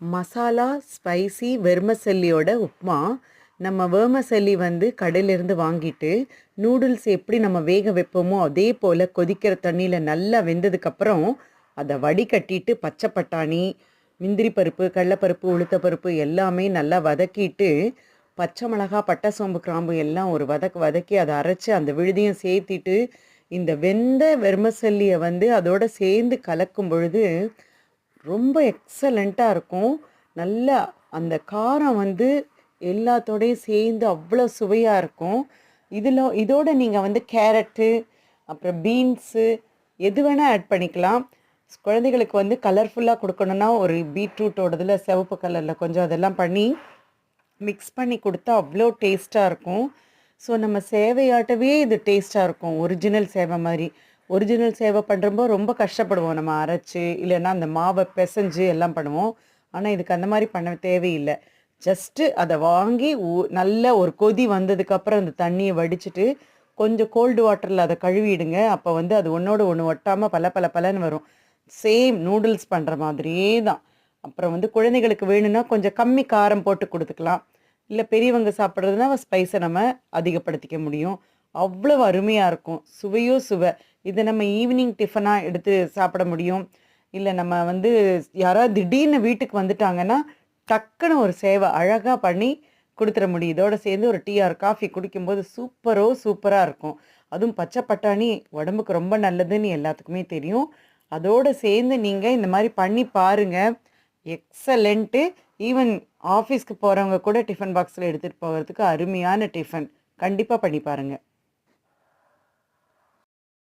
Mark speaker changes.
Speaker 1: Masala spicy வெர்மசல்லியோட upma நம்ம வேர்மசல்லி வந்து கடையிலேருந்து வாங்கிட்டு நூடுல்ஸ் எப்படி நம்ம வேக வைப்போமோ அதே போல் கொதிக்கிற தண்ணியில் நல்லா வெந்ததுக்கப்புறம் அதை வடிகட்டிட்டு பச்சை பட்டாணி முந்திரி பருப்பு கடலப்பருப்பு உளுத்தப்பருப்பு எல்லாமே நல்லா வதக்கிட்டு பச்சை மிளகா பட்டை சோம்பு கிராம்பு எல்லாம் ஒரு வதக்கு வதக்கி அதை அரைச்சி அந்த விழுதியும் சேர்த்திட்டு இந்த வெந்த வெர்மசல்லியை வந்து அதோடு சேர்ந்து கலக்கும் பொழுது ரொம்ப எக்ஸலண்ட்டாக இருக்கும். நல்லா அந்த காரம் வந்து எல்லாத்தோடையும் சேர்ந்து அவ்வளோ சுவையாக இருக்கும். இதில் இதோட நீங்கள் வந்து கேரட்டு அப்புறம் பீன்ஸு எது வேணால் ஆட் பண்ணிக்கலாம். குழந்தைகளுக்கு வந்து கலர்ஃபுல்லாக கொடுக்கணுன்னா ஒரு பீட்ரூட்டோடதில் சிவப்பு கலரில் கொஞ்சம் அதெல்லாம் பண்ணி மிக்ஸ் பண்ணி கொடுத்தா அவ்வளோ டேஸ்ட்டாக இருக்கும். ஸோ நம்ம சேவையாட்டவே இது டேஸ்ட்டாக இருக்கும். ஒரிஜினல் சேவை மாதிரி. ஒரிஜினல் சேவை பண்ணுறப்போ ரொம்ப கஷ்டப்படுவோம். நம்ம அரைச்சி இல்லைன்னா அந்த மாவை பிசைஞ்சு எல்லாம் பண்ணுவோம். ஆனால் இதுக்கு அந்த மாதிரி பண்ண தேவையில்லை. ஜஸ்ட்டு அதை வாங்கி ஊ- நல்ல ஒரு கொதி வந்ததுக்கப்புறம் அந்த தண்ணியை வடிச்சிட்டு கொஞ்சம் கோல்டு வாட்டரில் அதை கழுவிடுங்க. அப்போ வந்து அது ஒன்றோட ஒன்று ஒட்டாமல் பல பல பலன்னு வரும். சேம் நூடுல்ஸ் பண்ணுற மாதிரியே தான். அப்புறம் வந்து குழந்தைகளுக்கு வேணும்னா கொஞ்சம் கம்மி காரம் போட்டு கொடுத்துக்கலாம். இல்லை பெரியவங்க சாப்பிட்றதுனா ஸ்பைஸை நம்ம அதிகப்படுத்திக்க முடியும். அவ்வளோ அருமையாக இருக்கும். சுவையோ சுவை. இதை நம்ம ஈவினிங் டிஃபனாக எடுத்து சாப்பிட முடியும். இல்லை நம்ம வந்து யாராவது திடீர்னு வீட்டுக்கு வந்துட்டாங்கன்னா டக்குன்னு ஒரு சேவை அழகாக பண்ணி கொடுத்துட முடியும். இதோட சேர்ந்து ஒரு டீ ஆர் காஃபி குடிக்கும்போது சூப்பரோ சூப்பராக இருக்கும். அதுவும் பச்சை பட்டாணி உடம்புக்கு ரொம்ப நல்லதுன்னு எல்லாத்துக்குமே தெரியும். அதோடு சேர்ந்து நீங்கள் இந்த மாதிரி பண்ணி பாருங்கள் எக்ஸலண்ட்டு ஈவன் ஆஃபீஸ்க்கு போகிறவங்க கூட டிஃபன் பாக்ஸில் எடுத்துகிட்டு போகிறதுக்கு அருமையான டிஃபன் கண்டிப்பாக பண்ணி பாருங்கள்